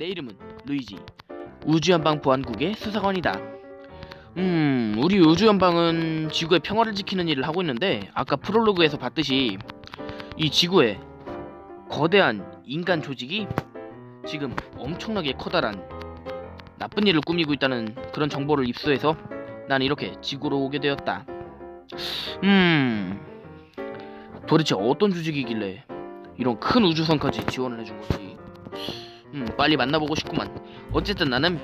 내 이름은 루이지. 우주연방 보안국의 수사관이다. 음, 우리 우주연방은 지구의 평화를 지키는 일을 하고 있는데 아까 프롤로그에서 봤듯이 이 지구에 거대한 인간 조직이 지금 엄청나게 커다란 나쁜 일을 꾸미고 있다는 그런 정보를 입수해서 난 이렇게 지구로 오게 되었다. 음, 도대체 어떤 조직이길래 이런 큰 우주선까지 지원을 해준 거지? 음, 빨리 만나보고 싶구만. 어쨌든 나는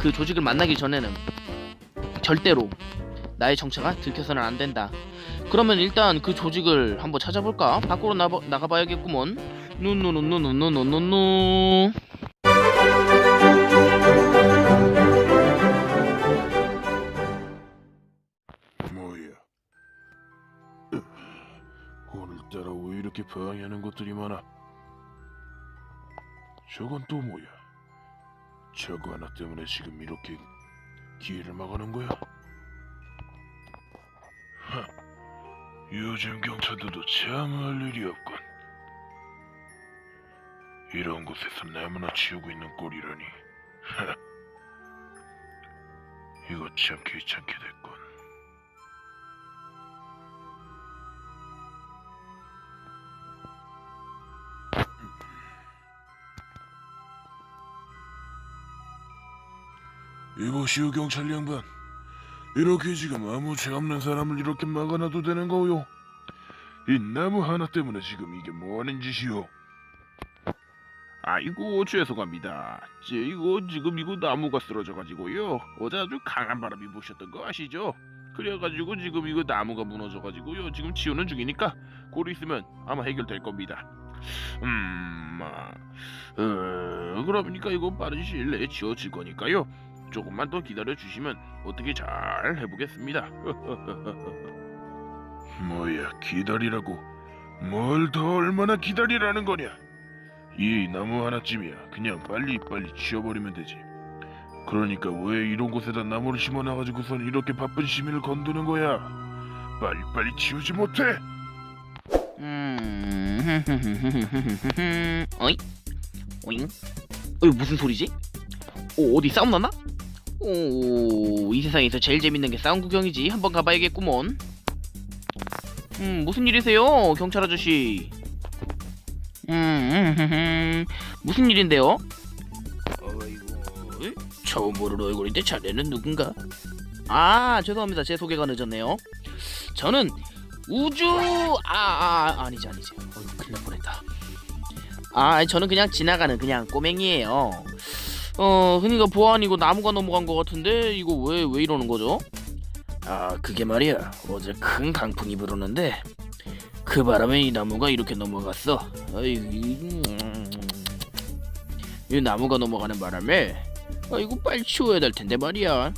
그 조직을 만나기 전에는 절대로 나의 정체가 들켜서는 안 된다. 그러면 일단 그 조직을 한번 찾아볼까? 밖으로 나가, 나가봐야겠구먼. 누누누누누누누누. 뭐야? 오늘따라 왜 이렇게 방해하는 것들이 많아? 저건 또 뭐야? 저거 하나 때문에 지금 이렇게 기회를 막아놓은 거야? 하, 요즘 경찰들도 참 할 일이 없군. 이런 곳에서 나무나 치우고 있는 꼴이라니. 하, 이거 참 귀찮게 됐군. 이보시오 경찰 양반 이렇게 지금 아무 죄 없는 사람을 이렇게 막아놔도 되는 거요 이 나무 하나 때문에 지금 이게 뭐하는 짓이오 아이고 죄송합니다. 제 이거 지금 이거 나무가 쓰러져 가지고요. 어제 아주 강한 바람이 부셨던 거 아시죠? 그래가지고 지금 이거 나무가 무너져 가지고요. 지금 치우는 중이니까 곧 있으면 아마 해결될 겁니다. 음, 아, 어, 그러니까 이거 빠른 시일 내에 치워질 거니까요. 조금만 더 기다려 주시면 어떻게 잘 해보겠습니다. 뭐야 기다리라고 뭘 더 얼마나 기다리라는 거냐 이 나무 하나쯤이야 그냥 빨리 빨리 치워버리면 되지 그러니까 왜 이런 곳에다 나무를 심어놔가지고선 이렇게 바쁜 시민을 건드는 거야 빨리 빨리 치우지 못해 음, 어이? 오잉? 어이 무슨 소리지? 오 어디 싸움 났나? 오, 이 세상에서 제일 재밌는 게 싸움 구경이지. 한번 가봐야겠구먼. 음, 무슨 일이세요, 경찰 아저씨? 음, 음, 음, 음, 무슨 일인데요? 어이구, 처음 보는 얼굴인데 자네는 누군가? 아, 죄송합니다. 제 소개가 늦었네요. 저는 우주 아, 아 아니지 아니지 어휴 큰일 날 뻔했다 아 저는 그냥 지나가는 그냥 꼬맹이에요 어 그니까 보안이고 나무가 넘어간 것 같은데 이거 왜 왜 이러는 거죠? 아 그게 말이야. 어제 큰 강풍이 불었는데 그 바람에 이 나무가 이렇게 넘어갔어. 어이 음, 이 나무가 넘어가는 바람에 아 이거 빨리 치워야 될 텐데 말이야.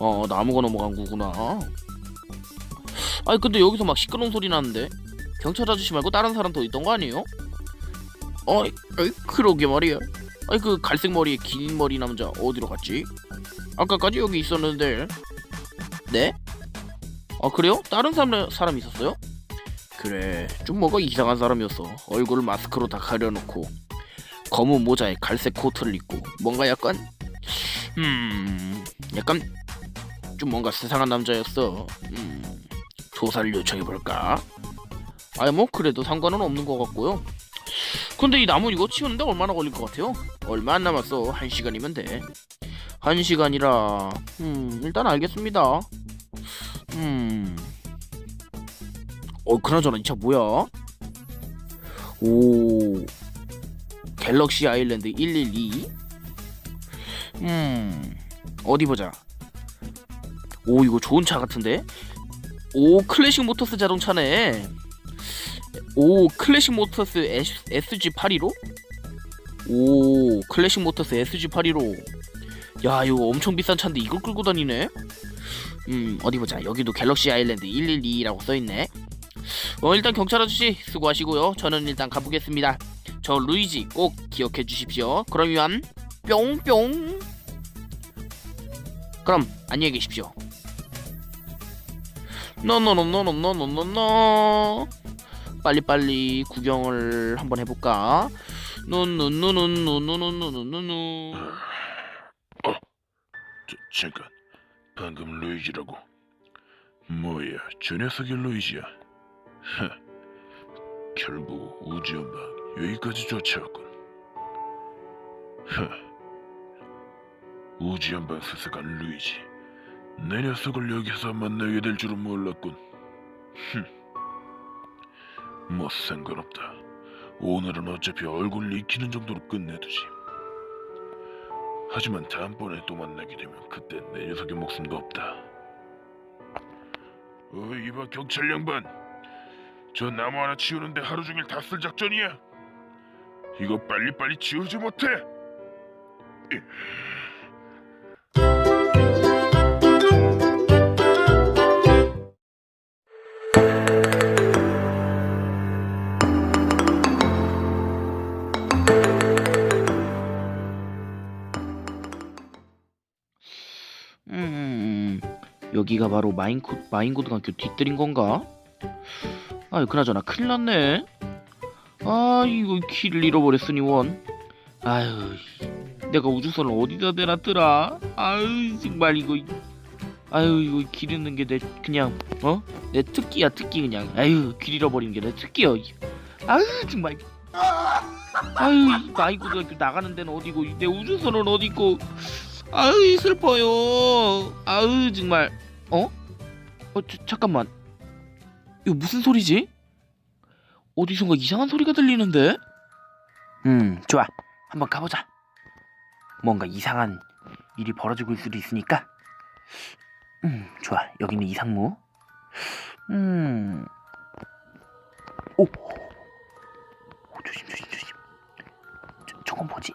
어 나무가 넘어간 거구나. 아니 근데 여기서 막 시끄러운 소리 나는데 경찰 아저씨 말고 다른 사람 더 있던 거 아니에요? 어이, 어이 그러게 말이야 아니 그 갈색 머리에 긴 머리 남자 어디로 갔지? 아까까지 여기 있었는데 네? 아 그래요? 다른 사람, 사람 있었어요? 그래 좀 뭐가 이상한 사람이었어 얼굴을 마스크로 다 가려놓고 검은 모자에 갈색 코트를 입고 뭔가 약간 음 약간 좀 뭔가 수상한 남자였어 음 조사를 요청해볼까? 아니 뭐 그래도 상관은 없는 것 같고요 근데 이 나무 이거 치우는데 얼마나 걸릴 것 같아요? 얼마 안 남았어. 한 시간이면 돼 한 시간이라 음 일단 알겠습니다. 음 어 그나저나 이 차 뭐야? 오. 갤럭시 아일랜드 112 음. 어디 보자. 오 이거 좋은 차 같은데? 오 클래식 모터스 자동차네 오 클래식 모터스 SG815? 오 클래식 모터스 SG815 야 이거 엄청 비싼 차인데 이걸 끌고 다니네? 음 어디 보자. 여기도 갤럭시 아일랜드 112라고 써있네. 어 일단 경찰 아저씨 수고하시고요. 저는 일단 가보겠습니다. 저 루이지 꼭 기억해 주십시오. 이만 뿅뿅. 그럼 안녕히 계십시오. 노노노노노노노노 빨리빨리 구경을 한번 해볼까? 노노노노노노노노노노. 저, 잠깐. 방금 루이지라고. 뭐야 저 녀석이 루이지야? 하, 결국 우주연방 여기까지 쫓아왔군. 하, 우주연방 스스간 루이지. 내 녀석을 여기서 만나게 될 줄은 몰랐군. 흠. 뭐 상관없다 오늘은 어차피 얼굴 익히는 정도로 끝내두지 하지만 다음번에 또 만나게 되면 그때 내 녀석의 목숨도 없다. 어, 이 봐 경찰 양반. 저 나무 하나 치우는데 하루 종일 다 쓸 작전이야. 이거 빨리빨리 치우지 못해. 여기가 바로 마인코 마인고등학교 뒤뜰인 건가? 아, 그나저나 큰일 났네. 아, 이거 길을 잃어버렸으니 원. 아유, 내가 우주선을 어디다 대놨더라? 아유, 정말 이거. 아유, 이거 길 잃는 게 내 그냥 어? 내 특기야 특기 그냥. 아유, 길 잃어버린 게내 특기야. 아유, 정말. 아유, 이 마인고등학교 나가는 데는 어디고 내 우주선은 어디고? 아유 슬퍼요. 아유 정말. 어? 어 저, 잠깐만. 이거 무슨 소리지? 어디선가 이상한 소리가 들리는데? 음 좋아. 한번 가보자. 뭔가 이상한 일이 벌어지고 있을 수도 있으니까. 음 좋아. 여기는 이상무. 음. 오. 오 조심 조심 조심. 저, 저건 뭐지?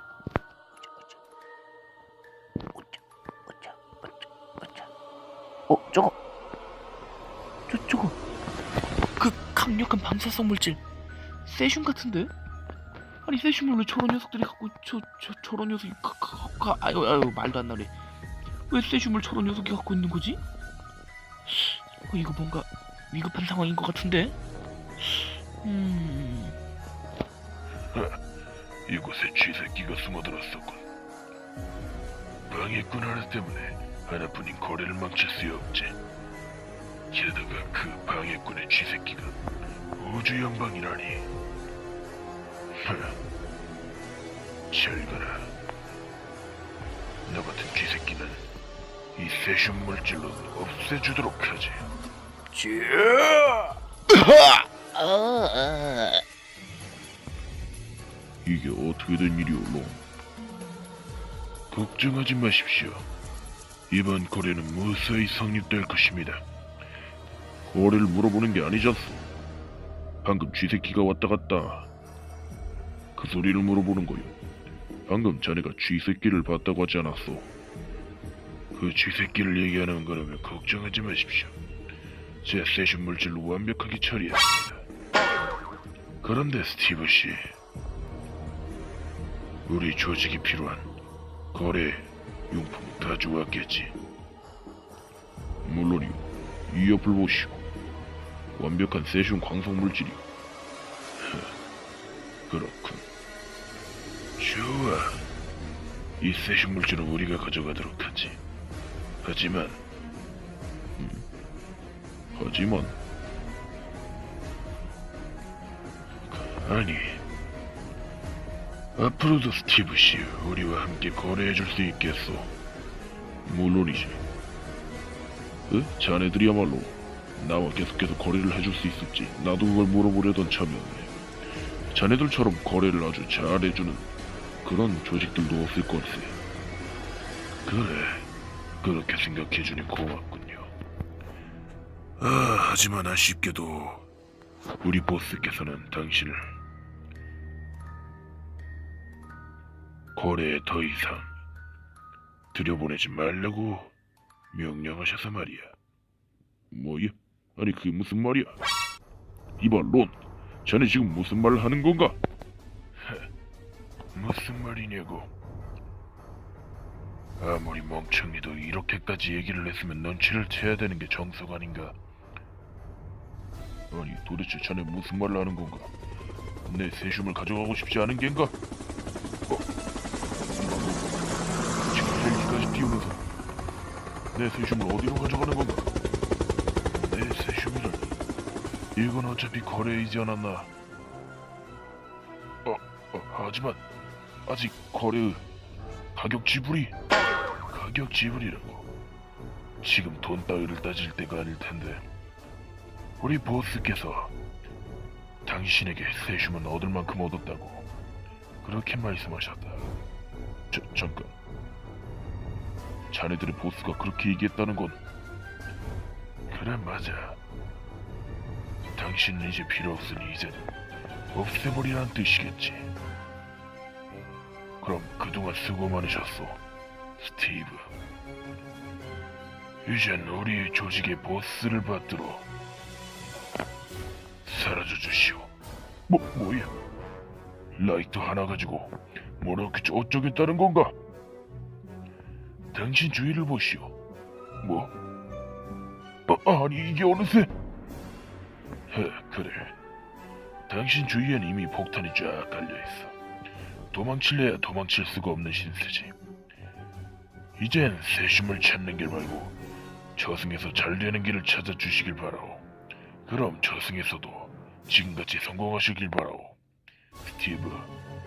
어 저거. 저 저거. 그 강력한 방사성 물질. 세슘 같은데? 아니 세슘을 왜 저런 녀석들이 갖고 저 저 저런 녀석이 가, 가, 가 아유 아유 말도 안 나네. 왜 세슘을 저런 녀석이 갖고 있는 거지? 어, 이거 뭔가 위급한 상황인 것 같은데? 음. 이곳에 쥐새끼가 숨어들었었군. 방해꾼 하나 때문에 하나뿐인 거래를 망칠 수 없지. 게다가 그 방해꾼의 쥐새끼가 우주 연방이라니. 잘 가라. 너 같은 쥐새끼는 이 세슘 물질로 없애주도록 하지. 이게 어떻게 된 일이오, 롱? 걱정하지 마십시오. 이번 거래는 무사히 성립될 것입니다. 거래를 물어보는 게 아니잖소. 방금 쥐새끼가 왔다 갔다. 그 소리를 물어보는 거요. 방금 자네가 쥐새끼를 봤다고 하지 않았소. 그 쥐새끼를 얘기하는 거라면 걱정하지 마십시오. 제 세슘 물질로 완벽하게 처리했습니다. 그런데 스티브 씨, 우리 조직이 필요한 거래 용품 다 주었겠지. 물론이요. 이 옆을 보시오. 완벽한 세슘 광석 물질이요. 허, 그렇군. 좋아. 이 세슘 물질은 우리가 가져가도록 하지. 하지만, 음, 하지만, 아니. 앞으로도 스티브 씨, 우리와 함께 거래해줄 수 있겠소? 물론이지. 어? 자네들이야말로 나와 계속해서 거래를 해줄 수 있을지 나도 그걸 물어보려던 참이었네. 자네들처럼 거래를 아주 잘해주는 그런 조직들도 없을 걸세. 그래, 그렇게 생각해주니 고맙군요. 아, 하지만 아쉽게도 우리 보스께서는 당신을 거래에 더 이상 들여보내지 말라고 명령하셔서 말이야. 뭐야? 아니 그게 무슨 말이야? 이봐 론, 자네 지금 무슨 말을 하는 건가? 무슨 말이냐고? 아무리 멍청이도 이렇게까지 얘기를 했으면 눈치를 채야 되는 게 정석 아닌가? 아니 도대체 자네 무슨 말을 하는 건가? 내 세슘을 가져가고 싶지 않은 겐가? 내 세슘을 어디로 가져가는 건가? 내 세슘이라니 이건 어차피 거래이지 않았나 어, 어 하지만 아직 거래의 가격 지불이 가격 지불이라고 지금 돈 따위를 따질 때가 아닐 텐데 우리 보스께서 당신에게 세슘은 얻을 만큼 얻었다고 그렇게 말씀하셨다. 저, 잠깐. 자네들의 보스가 그렇게 얘기했다는 건 그래 맞아. 당신은 이제 필요 없으니 이제는 없애버리라는 뜻이겠지. 그럼 그동안 수고 많으셨소, 스티브. 이젠 우리 조직의 보스를 받들어 사라져 주시오. 뭐 뭐야? 라이트 하나 가지고 뭐렇게 어쩌겠다는 건가? 당신 주위를 보시오. 뭐? 아, 아니 이게 어느새? 헤, 그래. 당신 주위엔 이미 폭탄이 쫙 깔려 있어. 도망칠래야 도망칠 수가 없는 신세지. 이젠 세심을 찾는 길 말고 저승에서 잘 되는 길을 찾아 주시길 바라오. 그럼 저승에서도 지금같이 성공하시길 바라오. 스티브,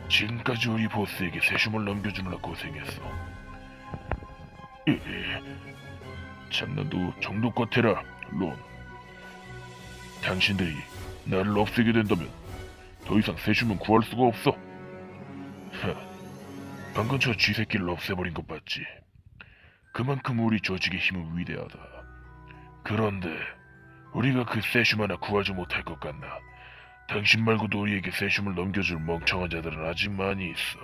지금까지 우리 보스에게 세슘을 넘겨주느라 고생했어. 장난도 정도껏 해라, 론. 당신들이 나를 없애게 된다면 더 이상 세슘은 구할 수가 없어. 하, 방금 저 쥐새끼를 없애버린 것 봤지? 그만큼 우리 조직의 힘은 위대하다. 그런데 우리가 그 세슘 하나 구하지 못할 것 같나? 당신 말고도 우리에게 세슘을 넘겨줄 멍청한 자들은 아직 많이 있어.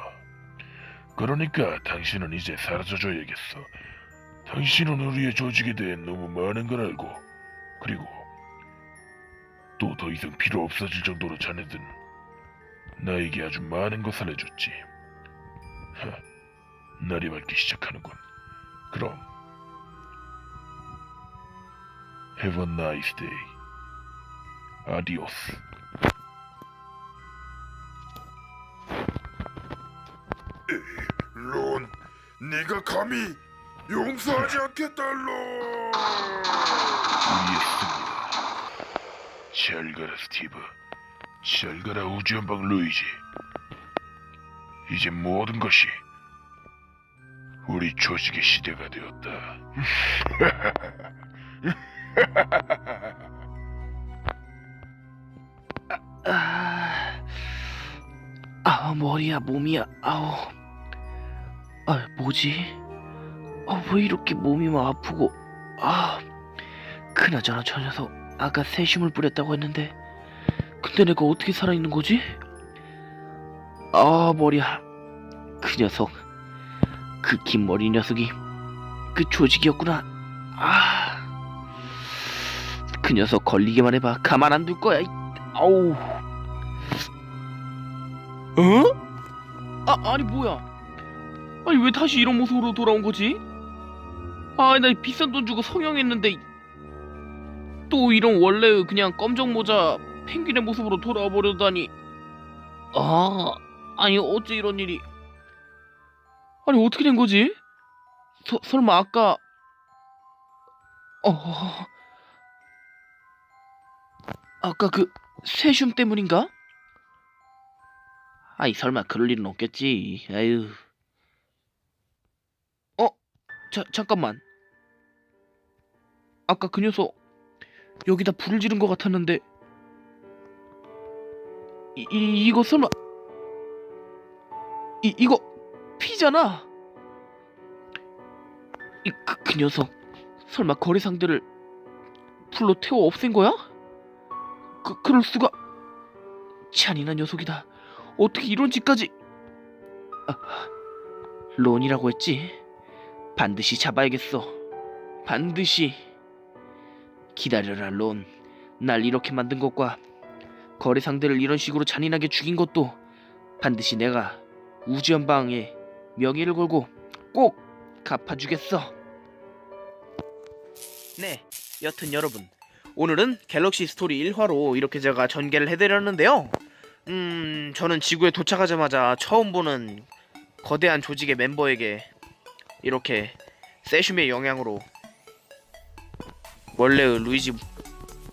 그러니까 당신은 이제 사라져줘야겠어. 당신은 우리의 조직에 대해 너무 많은 걸 알고, 그리고 또 더 이상 필요 없어질 정도로 자네들은 나에게 아주 많은 것을 해줬지. 하, 날이 밝기 시작하는군. 그럼 Have a nice day. Adios. 론, 네가 감히 용서하지. 우리의 승리다. 잘 가라, 스티브. 잘 가라, 우주연방 루이지. 이제 모든 것이 우리 조직의 시대가 되었다. 아, 아 머리야 몸이야 아우 아 뭐지 아 왜 이렇게 몸이 막 아프고 아 그나저나 저 녀석 아까 세심을 뿌렸다고 했는데 근데 내가 어떻게 살아있는 거지 아 머리야 그 녀석 그 긴 머리 녀석이 그 조직이었구나 아그 녀석 걸리기만 해봐 가만 안 둘 거야 이- 아우 어? 아 아니 뭐야? 아니 왜 다시 이런 모습으로 돌아온 거지? 아 나 비싼 돈 주고 성형했는데 또 이런 원래 그냥 검정 모자 펭귄의 모습으로 돌아와 버려다니. 아 아니 어째 이런 일이? 아니 어떻게 된 거지? 서, 설마 아까 어 아까 그 세슘 때문인가? 아이 설마 그럴 일은 없겠지. 아유. 어? 자 잠깐만. 아까 그 녀석 여기다 불을 지른 것 같았는데 이, 이 이거 설마 이 이거 피잖아. 이그 그 녀석 설마 거래 상대를 불로 태워 없앤 거야? 그 그럴 수가 잔인한 녀석이다. 어떻게 이런 짓까지? 아, 론이라고 했지? 반드시 잡아야겠어. 반드시. 기다려라, 론. 날 이렇게 만든 것과 거래 상대를 이런 식으로 잔인하게 죽인 것도 반드시 내가 우주연방에 명예를 걸고 꼭 갚아주겠어. 네, 여튼 여러분 오늘은 갤럭시 스토리 1화로 이렇게 제가 전개를 해드렸는데요. 음, 저는 지구에 도착하자마자 처음 보는 거대한 조직의 멤버에게 이렇게 세슘의 영향으로 원래의 루이지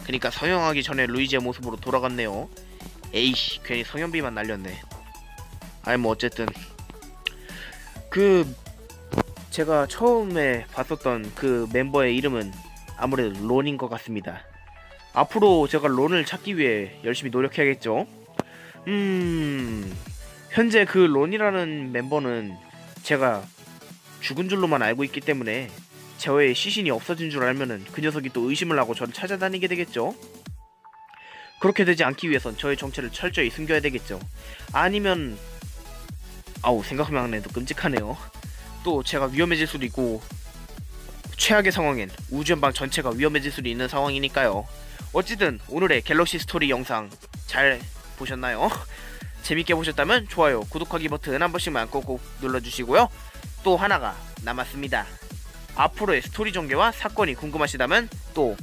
그러니까 성형하기 전에 루이지의 모습으로 돌아갔네요. 에이씨, 괜히 성형비만 날렸네. 아니 뭐 어쨌든 그 제가 처음에 봤었던 그 멤버의 이름은 아무래도 론인 것 같습니다. 앞으로 제가 론을 찾기 위해 열심히 노력해야겠죠. 음, 현재 그 론이라는 멤버는 제가 죽은 줄로만 알고 있기 때문에 제어의 시신이 없어진 줄 알면은 그 녀석이 또 의심을 하고 저를 찾아다니게 되겠죠. 그렇게 되지 않기 위해선 저의 정체를 철저히 숨겨야 되겠죠. 아니면 아우 생각만 해도 끔찍하네요. 또 제가 위험해질 수도 있고 최악의 상황엔 우주연방 전체가 위험해질 수도 있는 상황이니까요. 어쨌든 오늘의 갤럭시 스토리 영상 잘 보셨나요? 재밌게 보셨다면 좋아요, 구독하기 버튼 한 번씩만 꼭꼭 눌러주시고요. 또 하나가 남았습니다. 앞으로의 스토리 전개와 사건이 궁금하시다면 또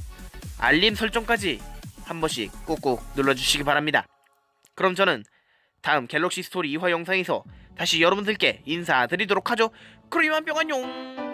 알림 설정까지 한 번씩 꼭꼭 눌러주시기 바랍니다. 그럼 저는 다음 갤럭시 스토리 2화 영상에서 다시 여러분들께 인사드리도록 하죠. 그럼 이만 뿅 안녕.